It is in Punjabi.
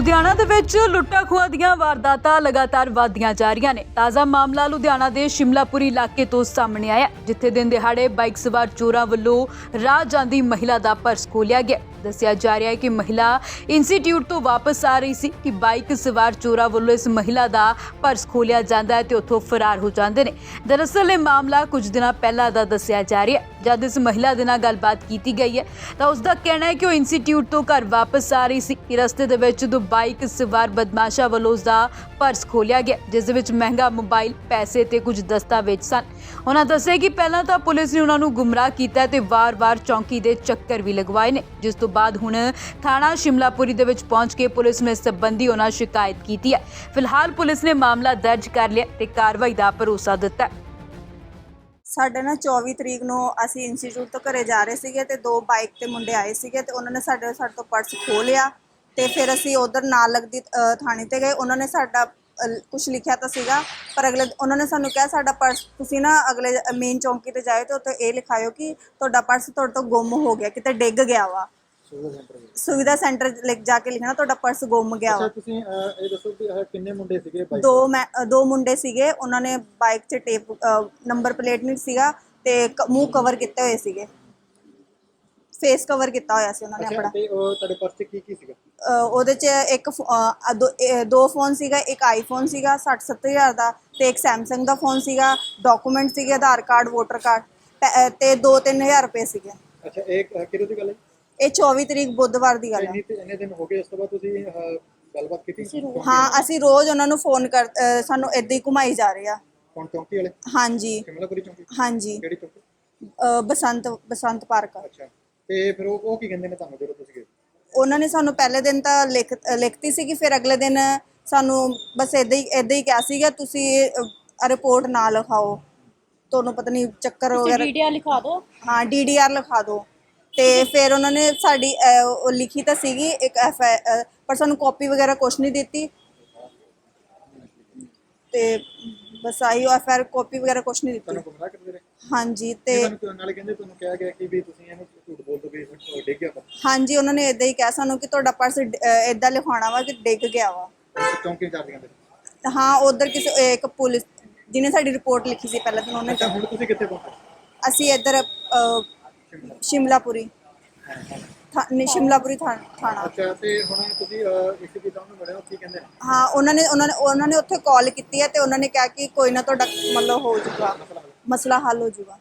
ਲੁਧਿਆਣਾ ਦੇ ਵਿੱਚ ਲੁੱਟਾਂ ਖੋਹਾਂ ਦੀਆਂ ਵਾਰਦਾਤਾਂ ਲਗਾਤਾਰ ਵਧਦੀਆਂ ਜਾ ਰਹੀਆਂ ਨੇ। ਤਾਜ਼ਾ ਮਾਮਲਾ ਲੁਧਿਆਣਾ ਦੇ ਸ਼ਿਮਲਾਪੁਰੀ ਇਲਾਕੇ ਤੋਂ ਸਾਹਮਣੇ ਆਇਆ ਜਿੱਥੇ ਦਿਨ ਦਿਹਾੜੇ ਬਾਈਕ ਸਵਾਰ ਚੋਰਾਂ ਵੱਲੋਂ ਰਾਹ ਜਾਂਦੀ ਮਹਿਲਾ ਦਾ ਪਰਸ ਖੋਲਿਆ ਗਿਆ ਦੱਸਿਆ ਜਾ ਰਿਹਾ ਹੈ ਕਿ ਮਹਿਲਾ ਇੰਸਟੀਚਿਊਟ ਤੋਂ ਵਾਪਸ ਆ ਰਹੀ ਸੀ ਕਿ ਬਾਈਕ ਸਵਾਰ ਚੋਰਾਂ ਵੱਲੋਂ ਇਸ ਮਹਿਲਾ ਦਾ ਪਰਸ ਖੋਲਿਆ ਜਾਂਦਾ ਹੈ ਤੇ ਉੱਥੋਂ ਫਰਾਰ ਹੋ ਜਾਂਦੇ ਨੇ। ਦਰਅਸਲ ਇਹ ਮਾਮਲਾ ਕੁਝ ਦਿਨਾਂ ਪਹਿਲਾਂ ਦਾ ਦੱਸਿਆ ਜਾ ਰਿਹਾ ਹੈ। ਜਦ ਇਸ ਮਹਿਲਾ ਦੇ ਨਾਲ ਗੱਲਬਾਤ ਕੀਤੀ ਗਈ ਹੈ, ਤਾਂ ਉਸ ਦਾ ਕਹਿਣਾ ਹੈ ਕਿ ਉਹ ਇੰਸਟੀਚਿਊਟ ਤੋਂ ਘਰ ਵਾਪਸ ਆ ਰਹੀ ਸੀ ਕਿ ਰਸਤੇ ਦੇ ਵਿੱਚ ਦੋ ਬਾਈਕ ਸਵਾਰ ਬਦਮਾਸ਼ਾਂ ਵੱਲੋਂ ਉਸ ਦਾ ਪਰਸ ਖੋਲਿਆ ਗਿਆ, ਜਿਸ ਦੇ ਵਿੱਚ ਮਹਿੰਗਾ ਮੋਬਾਈਲ, ਪੈਸੇ ਤੇ ਕੁਝ ਦਸਤਾਵੇਜ਼ ਸਨ। ਉਹਨਾਂ ਦੱਸਿਆ ਕਿ ਪਹਿਲਾਂ ਤਾਂ ਪੁਲਿਸ ਨੇ ਉਹਨਾਂ ਨੂੰ ਗੁੰਮਰਾਹ ਕੀਤਾ ਤੇ ਵਾਰ-ਵਾਰ ਚੌਂਕੀ ਦੇ ਚੱਕਰ ਵੀ ਲਗਵਾਏ ਨੇ, ਜਿਸ ਤੋਂ ਬਾਅਦ ਹੁਣ ਥਾਣਾ ਸ਼ਿਮਲਾਪੁਰੀ ਦੇ ਵਿੱਚ ਪਹੁੰਚ ਕੇ ਪੁਲਿਸ ਨੇ ਇਸ ਸੰਬੰਧੀ ਉਹਨਾਂ ਸ਼ਿਕਾਇਤ ਕੀਤੀ ਹੈ। ਫਿਲਹਾਲ ਪੁਲਿਸ ਨੇ ਮਾਮਲਾ ਦਰਜ ਕਰ ਲਿਆ ਤੇ ਕਾਰਵਾਈ ਦਾ ਭਰੋਸਾ ਦਿੱਤਾ ਹੈ। ਸਾਡੇ ਨਾਲ 24 ਤਰੀਕ ਨੂੰ ਅਸੀਂ ਇੰਸਟੀਚਿਊਟ ਤੋਂ ਘਰੇ ਜਾ ਰਹੇ ਸੀਗੇ ਤੇ ਦੋ ਬਾਈਕ ਤੇ ਮੁੰਡੇ ਆਏ ਸੀਗੇ ਤੇ ਉਹਨਾਂ ਨੇ ਸਾਡੇ ਸਾਡੇ ਤੋਂ ਪਰਸ ਖੋਹ ਲਿਆ ਤੇ ਫਿਰ ਅਸੀਂ ਉਧਰ ਨਾਲ ਲੱਗਦੀ ਥਾਣੇ ਤੇ ਗਏ। ਉਹਨਾਂ ਨੇ ਸਾਡਾ ਕੁਝ ਲਿਖਿਆ ਤਾਂ ਸੀਗਾ ਪਰ ਅਗਲੇ ਉਹਨਾਂ ਨੇ ਸਾਨੂੰ ਕਿਹਾ ਸਾਡਾ ਪਰਸ ਤੁਸੀਂ ਨਾ ਅਗਲੇ ਮੇਨ ਚੌਂਕੀ ਤੇ ਜਾਏ ਤੇ ਉੱਥੇ ਇਹ ਲਿਖਾਇਓ ਕਿ ਤੁਹਾਡਾ ਪਰਸ ਤੁਹਾਡੇ ਤੋਂ ਗੁੰਮ ਹੋ ਗਿਆ ਕਿਤੇ ਡਿੱਗ ਗਿਆ ਵਾ। ਸੁਵਿਧਾ ਸੈਂਟਰ ਲਿਖ ਜਾ ਕੇ ਲਿਖਣਾ ਤੁਹਾਡਾ ਪਰਸ ਗੁੰਮ ਗਿਆ ਵਾ। ਤੁਸੀਂ ਅਹ, ਇਹ ਦੱਸੋ ਕਿ ਇਹ ਕਿੰਨੇ ਮੁੰਡੇ ਸੀਗੇ ਬਾਈਕ ਦੋ ਮੈਂ ਅ, ਦੋ ਮੁੰਡੇ ਸੀਗੇ ਉਹਨਾਂ ਨੇ ਬਾਈਕ 'ਚ ਟੇਪ ਨੰਬਰ ਪਲੇਟ ਨਹੀਂ ਸੀਗਾ ਤੇ ਮੂੰਹ ਕਵਰ ਕੀਤੇ ਹੋਏ ਸੀਗੇ। ਫੇਸ ਕਵਰ ਕੀਤਾ ਹੋਇਆ ਸੀ ਉਹਨਾਂ ਨੇ ਆਪਣਾ। ਤੇ ਉਹ ਤੁਹਾਡੇ ਪਰਸ 'ਚ ਕੀ ਕੀ ਸੀਗਾ? ਅ, ਉਹਦੇ 'ਚ ਇੱਕ ਫੋ- ਅ, ਦੋ- ਇਹ ਦੋ ਫੋਨ ਸੀਗਾ ਇੱਕ ਆਈਫੋਨ ਸੀਗਾ 60 70 ਹਜ਼ਾਰ ਦਾ ਤੇ ਇੱਕ ਸੈਮਸੰਗ ਦਾ ਫੋਨ ਸੀਗਾ ਡਾਕੂਮੈਂਟ ਸੀਗੇ ਆਧਾਰ ਕਾਰਡ ਵੋਟਰ ਕਾਰਡ ਤੇ 2-3000 ਰੁਪਏ ਸੀਗੇ। ਅੱਛਾ ਇਹ ਅਹ, ਕਿਹਦੇ ਦੀ ਗੱਲ ਹੈ? ਇਹ 24 ਤਰੀਕ ਬੁੱਧਵਾਰ ਦੀ ਗੱਲ ਹੈ। ਇੰਨੀ ਤੇ ਇੰਨੇ ਦਿਨ ਹੋ ਗਏ ਉਸ ਤੋਂ ਬਾਅਦ ਤੁਸੀਂ ਅਹ, ਗੱਲਬਾਤ ਕੀਤੀ? ਹਾਂ ਅਸੀਂ ਰੋਜ਼ ਉਹਨਾਂ ਨੂੰ ਫੋਨ ਕਰ ਅ, ਸਾਨੂੰ ਇਦਾਂ ਹੀ ਘੁਮਾਈ ਜਾ ਰਹੇ ਆ। ਕੌਣ ਚੌਂਕੀ ਵਾਲੇ? ਹਾਂਜੀ। ਸ਼ਿਮਲਾਪੁਰੀ ਚੌਂਕੀ? ਹਾਂਜੀ। ਕਿਹੜੀ ਚੌਂਕੀ? ਅ, ਬਸੰਤ ਬਸੰਤ ਪਾਰਕ। ਅੱਛਾ। ਤੇ ਫਿਰ ਉਹ ਉਹ ਕੀ ਕਹਿੰਦੇ ਨੇ ਤੁਹਾਨੂੰ ਜਦੋਂ ਤੁਸੀਂ ਗਏ? ਉਹਨਾਂ ਨੇ ਸਾਨੂੰ ਪਹਿਲੇ ਦਿਨ ਤਾਂ ਲਿਖ ਲਿਖਤੀ ਸੀ ਕਿ ਫਿਰ ਅਗਲੇ ਦਿਨ ਸਾਨੂੰ ਬਸ ਇਦਾਂ ਹੀ ਇਦਾਂ ਹੀ ਕਿਹਾ ਸੀਗਾ ਤੁਸੀਂ ਰਿਪੋਰਟ ਨਾ ਲਿਖਾਓ। ਤੁਹਾਨੂੰ ਪਤਾ ਨਹੀਂ ਚੱਕਰ ਵਗੈਰਾ ਡੀਡੀਆਰ ਲਿਖਾ ਦਿਓ। ਹਾਂ ਡੀਡੀਆਰ ਲਿਖਾ ਦਿਓ। ਤੇ ਫਿਰ ਉਹਨਾਂ ਨੇ ਸਾਡੀ ਉਹ ਲਿਖੀ ਤਾਂ ਸੀਗੀ ਇੱਕ ਐਫ ਪਰ ਸਾਨੂੰ ਕਾਪੀ ਵਗੈਰਾ ਕੁਛ ਨਹੀਂ ਦਿੱਤੀ। ਤੇ ਬਸ ਆਈ ਐਫ ਆਰ ਕਾਪੀ ਵਗੈਰਾ ਕੁਛ ਨਹੀਂ ਤੁਹਾਨੂੰ ਦਿੱਤੀ। ਗੁੰਮਰਾਹ ਕਰਦੇ ਰਹੇ? ਹਾਂਜੀ ਤੇ ਤੁਹਾਨੂੰ ਕਿਉਂ ਨਾਲੇ ਕਹਿੰਦੇ ਤੁਹਾਨੂੰ ਕਿਹਾ ਗਿਆ ਕਿ ਵੀ ਤੁਸੀਂ ਇਹਨੂੰ ਝੂਠ ਬੋਲ ਦੋ ਵੀ ਉਹ ਡਿੱਗ ਗਿਆ ਪਰਸ ਹਾਂਜੀ ਉਹਨਾਂ ਨੇ ਇਦਾਂ ਹੀ ਕਿਹਾ ਸਾਨੂੰ ਕਿ ਤੁਹਾਡਾ ਪਰਸ ਇਦਾਂ ਲਿਖਾਉਣਾ ਵਾ ਕਿ ਡਿੱਗ ਗਿਆ ਵਾ। ਚੌਂਕੀ ਹਾਂ ਉਧਰ ਕਿਸੇ ਇਹ ਇੱਕ ਪੁਲਿਸ ਜਿਹਨੇ ਸਾਡੀ ਰਿਪੋਰਟ ਲਿਖੀ ਸੀ ਪਹਿਲਾਂ ਤਾਂ ਉਹਨੇ ਅੱਛਾ ਹੁਣ ਤੁਸੀਂ ਕਿੱਥੇ ਪਹੁੰਚੇ? ਅਸੀਂ ਇੱਧਰ ਅ, ਸ਼ਿਮਲਾਪੁਰੀ। ਸ਼ਿਮਲਾਪੁਰੀ ਥਾ- ਥਾਣਾ। ਅੱਛਾ ਤੇ ਹੁਣ ਤੁਸੀਂ ਅਹ, ਇੱਕ ਵੀ ਨੂੰ ਮਿਲੇ ਹੋ ਕੀ ਕਹਿੰਦੇ ਨੇ? ਹਾਂ ਉਹਨਾਂ ਨੇ ਉਹਨਾਂ ਨੇ ਉਹਨਾਂ ਨੇ ਉੱਥੇ ਕਾਲ ਕੀਤੀ ਹੈ ਤੇ ਉਹਨਾਂ ਨੇ ਕਿਹਾ ਕਿ ਕੋਈ ਨਾ ਤੁਹਾਡਾ ਮਤਲਬ ਹੋ ਜਾਊਗਾ ਮਸਲਾ ਹੱਲ ਹੋ ਜਾਊਗਾ